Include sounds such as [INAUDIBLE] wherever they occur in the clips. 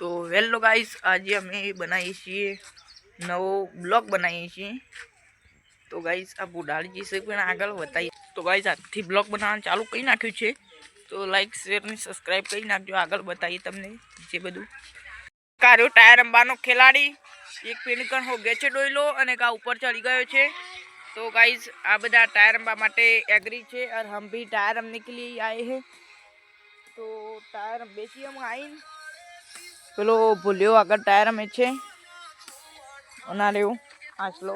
તો વેલો ગાઈસ, આજે અમે બનાવીએ છીએ નવો બ્લોક બનાવીએ છીએ. તો ગાઈસ, આ બુડાડી છે પણ આગળ બતાવીએ તો ગાઈસ, આજથી બ્લોક બનાવવાનું ચાલુ કરી નાખ્યું છે. તો લાઈક શેર ને સબસ્ક્રાઈબ કરી નાખજો, આગળ બતાવીએ તમને જે બધું. કાર્યો ટાયર અંબાનો ખેલાડી, એક પેનિકણ હો ગેચે ડોયલો અને કા ઉપર ચડી ગયો છે. તો ગાઈઝ આ બધા ટાયર અંબા માટે એગ્રી છે અને હમ ભી ટાયર અમ નીકળી આવે આએ હે. તો ટાયર બેચી હમ આવીને પેલો ભૂલ્યો આગળ ટાયર અમે છે. અના રહ્યું આસલો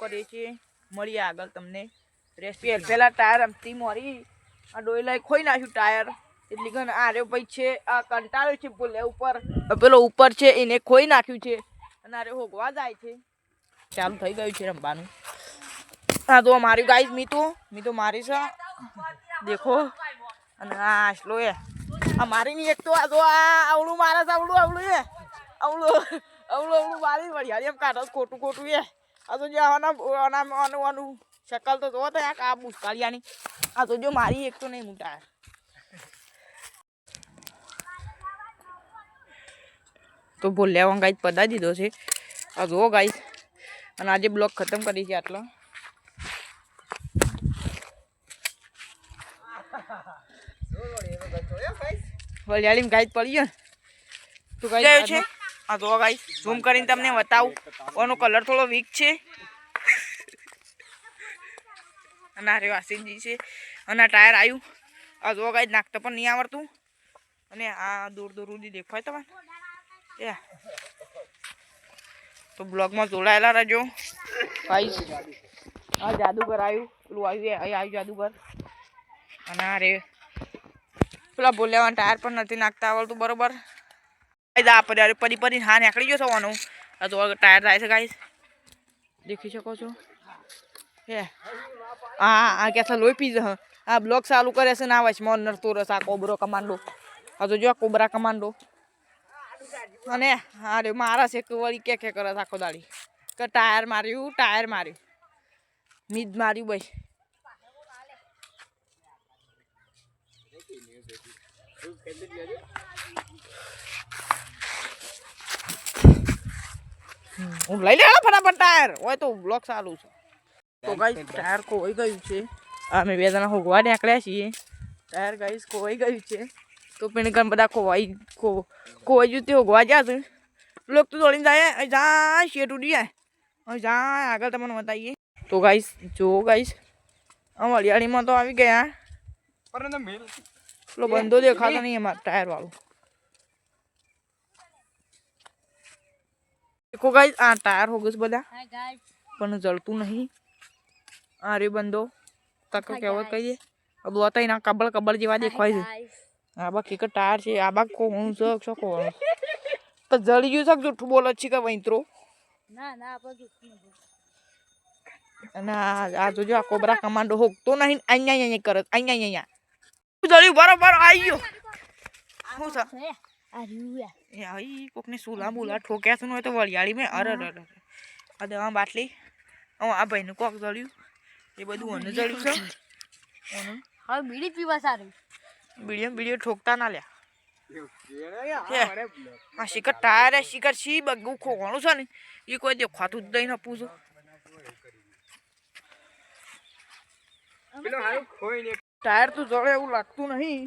કરીએ છીએ. મળીએ આગળ તમને. રેસ્પી પહેલાં ટાયર અમતી મોરી આ ડોયલાએ ખોઈ નાખ્યું ટાયર. એટલી કે આર્યો ભાઈ છે. આ કંટાળ્યો છે ભૂલે ઉપર. પેલો ઉપર છે એને ખોઈ નાખ્યું છે. અને આરે હોગવા જાય છે. ચાલુ થઈ ગયું છે રમવાનું. હા તો મારી ગાઈસ મીતુ. મીતુ મારી છે. દેખો. અને આ આસલો એ. આ મારી ની એક તો આ આ આવડું મારે આવડું આવડું એ. આવડું આવડું આવડું મારી વળી. એમ કાઢો, ખોટું ખોટું એ. આ તો જો આના આના શકલ તો જોવો તો આ આ બુસકાલિયાની આ તો જો મારી એક તો નહીં મૂટા તો ભૂલ્યા ગાઈસ પદા દીધો છે. આ જુઓ ગાઈસ, અને આજે બ્લોક ખતમ કરી છે આટલો. [LAUGHS] વલિયાળી ગાઈડ પડી ગયો તો જાય છે? આ તો ગાઈડ ઝૂમ કરીને તમને બતાવું. ઓનો કલર થોડો વીક છે. અને આ રહ્યો આસિનજી છે. અને આ ટાયર આવ્યું આ જો ગાઈડ નાખતા પણ નહીં આવડતું. અને આ દૂર દૂર સુધી દેખાય તમને. એ. તો બ્લોગમાં જોડાયેલા રહેજો. ગાઈસ આ જાદુગર આવ્યું પેલું આવ્યું આવ્યું જાદુગર. અને આ રે પેલા ભૂલ્યાવાના ટાયર પણ નથી નાખતા આવડતું, બરોબર? આ પડી પડી હા નીકળી ગયો થવાનું આ તો ટાયર થાય છે, ગાઈસ. દેખી શકો છો? હે. હા આ ક્યાં લોહી પી જશે આ બ્લોક ચાલુ કરે છે ને આવે વચમાં નરતો રસ આ કોબરો કમાન્ડો આ તો જો આ કોબરા કમાન્ડો અને હા રે મારા છે વળી કે કે કરે છે આખો દાડી. કે ટાયર માર્યું ટાયર માર્યું. મીજ માર્યું ભાઈ હું લઈ લે ફટાફટ ટાયર. હોય તો બ્લોક ચાલુ છે. તો ગાઈસ ટાયર ખોવાઈ ગયું છે. અમે બે જણા હોગવા નીકળ્યા છીએ. ટાયર ગાઈસ ખોવાઈ ગયું છે. તો પેણ બધા ખોવાઈ ખોવાઈ ગયું તે હોગવા જ્યાં છે. લોક તો દોડીને જાય જા શેટ ઉડી જાય. જા આગળ તમને બતાવીએ. તો ગાઈસ જો ગાઈસ આ વડિયાળીમાં તો આવી ગયા. પરંતુ બંધો દેખાતો નહીં એમાં ટાયર વાળો દેખો ગાઈસ આ ટાયર હો ગયું બધા પણ જળતું નહીં આ રે બંધો તક કેવો કહીએ અબુ હતા એના કબળ કબળ જેવા દેખાય છે આ બા કિક ટાયર છે આ બા કો હું જો છો કો તો જળી ગયું છે જૂઠું બોલે છે કે વૈત્રો ના ના આપણે અને આ જોજો આ કોબરા કમાન્ડો હોક તો નહીં અહીંયા અહીંયા કરે અહીંયા અહીંયા જળ્યું બરોબર આવી ગયો શું છે? આ રીયા એ આવી કોકને સુલા બુલા ઠોક્યા છે ને હોય તો વળિયાળી મેં અરે અરે આ દવા બાટલી આ ભાઈનું કોક જળ્યું. એ બધું મને જળ્યું છે. ઓનું. હવે બીડી પીવા સારું. બીડીઓ બીડીઓ ઠોકતા ના લ્યા. આ શિખર ટાયર શિખર સી બગું ખોવાનું છે ને? એ કોઈ દેખાતું જ નહીં નપું છું. ટાયર તો જળે એવું લાગતું નહીં.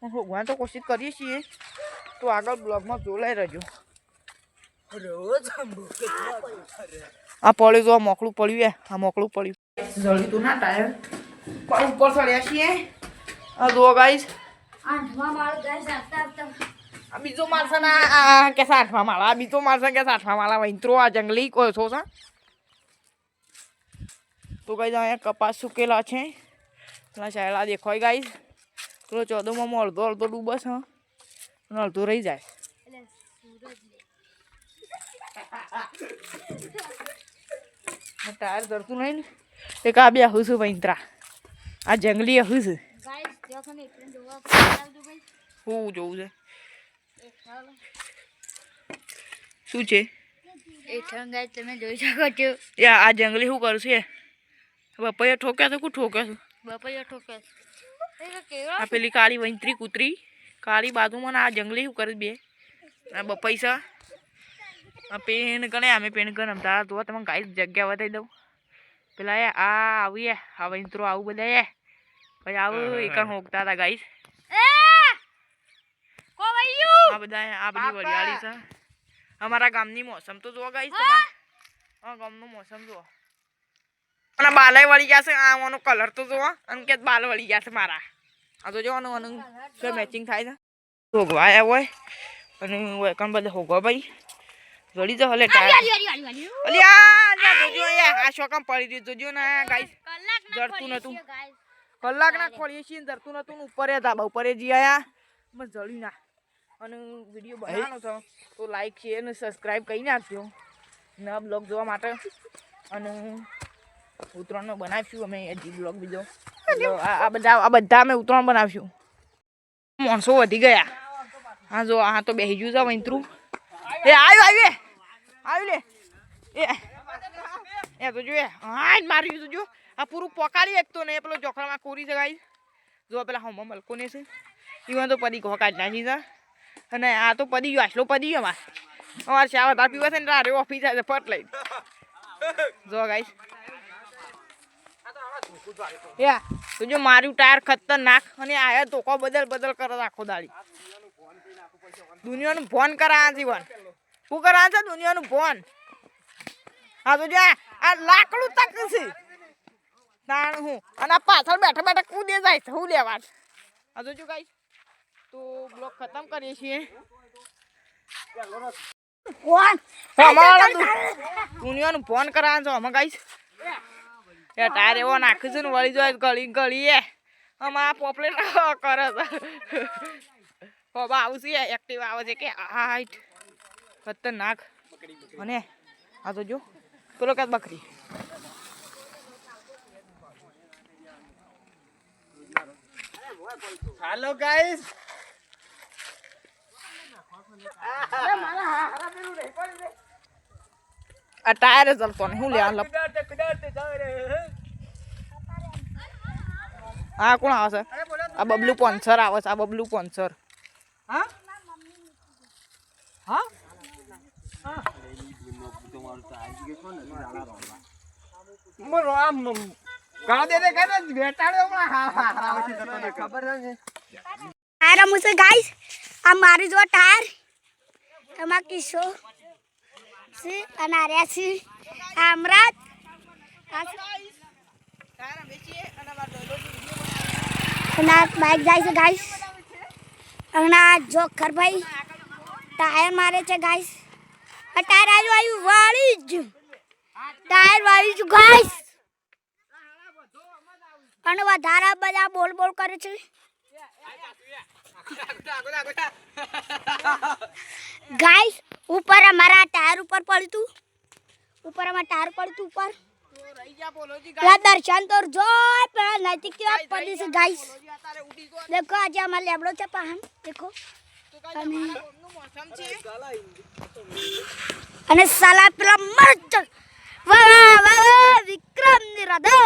પણ ભગવાન તો કોશિશ કરીએ છીએ. તો આગળ બ્લોગમાં જોડાઈ રહેજો. આ પડ્યું તો આ મોકળું પડ્યું એ આ મોકળું પડ્યું. જળ્યું તું ના ટાયર. પણ ઉપર ચડ્યા છીએ. આ જુઓ ગાઈસ આ બીજો માણસ ના આ કે આઠમા માળા આ બીજો માણસ કે આઠમા માળા. વૈત્રો આ જંગલી કોઈ છો તો ગાઈસ અહીંયા કપાસ સુકેલા છે. પેલા શાયલા દેખાય ગાઈસ પેલો ચોદોમાં અડધો અડધો ડૂબસ હ. અને અડધો રહી જાય. ટાયર ધરતું નહીં ને. એક આ બે હું છું વૈત્રા. આ જંગલી હું છે. હું જોવું છે. શું છે? તમે જોઈ શકો છો. આ જંગલી શું કરું છે બપૈયા ઠોક્યા તો કું ઠોક્યા છું? આ પેલી કાળી વંતરી કૂતરી. કાળી બાજુમાં ને આ જંગલી શું કરે બે? આ બપાઈ આ પેન ગણે અમે પેન ગણ રમતા તો તમે ગાઈસ જગ્યા વધારી દઉં. પેલા એ આ આવીએ આ મિત્રો આવું બધા એ. પછી આવું એક હોકતા હતા ગાઈસ આ બધા આ બધી વરિયાળી છે. અમારા ગામની મોસમ તો જુઓ ગાઈસ ગામનું મોસમ જુઓ. અને બાલાય વળી ગયા છે. આવાનો કલર તો જોવા અને કે બાલ વળી ગયા છે મારા. આ તો જોવાનું આનું શું મેચિંગ થાય છે. હોગવા આવ્યા હોય. અને વેકન બધે હોગવા ભાઈ? જોડી જાવ હલે ટાયર અલી આ લ્યા જોજો આ શોકમ પડી રહ્યું જોજો ને ગાઈસ જડતું નતું. કલાક ના ખોલીએ છીએ ને ધરતું નતું ઉપર ઉપર હતા ઉપર જી આયા. બસ જળી ના. અને વીડિયો બનાવવાનો છે. તો લાઈક શેર ને સબસ્ક્રાઇબ કરી નાખજો. નવા બ્લોગ જોવા માટે. અને ઉત્તરાયણનો બનાવીશું અમે હજી બ્લોગ બીજો. આ બધા આ બધા અમે ઉત્તરાયણ બનાવીશું. માણસો વધી ગયા. હા જો આ તો બેસી ગયું છે વૈંતરું. એ આવ્યું આવ્યું આવ્યું લે. એ. એ તો જોઈએ હા માર્યું તો જો. આ પૂરું પોકાડી એક તો ને પેલો જોખરામાં કોરી જગાઈ જો પેલા હમણાં મલકો ને છે. ઈવન તો પડી ઘો કાઢી નાખી છે. અને આ તો પડી ગયો આટલો પડી ગયો અમારે. અમારે ચા વધારે પીવા છે ને તારે ઓફિસ આવે ફટ લઈ જો ગાઈસ યા તું જો માર્યું ટાયર ખતરનાક અને આયા ધોકો બદલ બદલ કરે આખો દાડી. દુનિયાનું ફોન કરા જીવન. શું કરા છે દુનિયાનું ફોન? હા તો જો આ લાકડું તક છે. તાણ હું. અને આ પાછળ બેઠા બેઠા કૂદે જાય છે હું લેવા. હા તો જો ગાઈસ. તો બ્લોક ખતમ કરીએ છીએ. અમારા દુ- દુનિયાનું ફોન કરાવે છો અમે ગાઈસ. એ ટાયર એવો નાખે છે ને વળી જાય ગળી ગળીએ એ. અમારા પોપલેટ કરે છે. બાબા આવશે એક્ટિવ આવે છે કે હાઈટ ખતરનાક. અને આ તો જો પેલો કાંત બકરી. હાલો ગાઈસ આ ટાયર જ ચાલતો નહીં હું લે આ કોણ આવે છે? આ બબલુ પોન્સર આવે છે આ બબલુ પોન્સર. હા? હા? હા. હા હા મારી જો ટાયર એમાં કિસ્સો અને આ આ બાઇક જાય છે ગાઈસ હમણાં જોખર જોખરભાઈ ટાયર મારે છે ગાઈસ આ ટાયર આવ્યું આવ્યું વાળી જ. ટાયર વાળી જ ગાઈસ અને વધારા બધા બોલ બોલ કરે છે. ગાઈસ ઉપર અમારા ટાયર ઉપર પડતું ઉપર અમારા ટાયર પડતું ઉપર. દર્શન તો જોય પેલા નૈતિક કેવા પડી છે ગાઈસ દેખો આજે અમારા લેબડો છે પાહન. દેખો. અને અને સાલા પેલા મરચ વાહ વાહ વિક્રમની હૃદય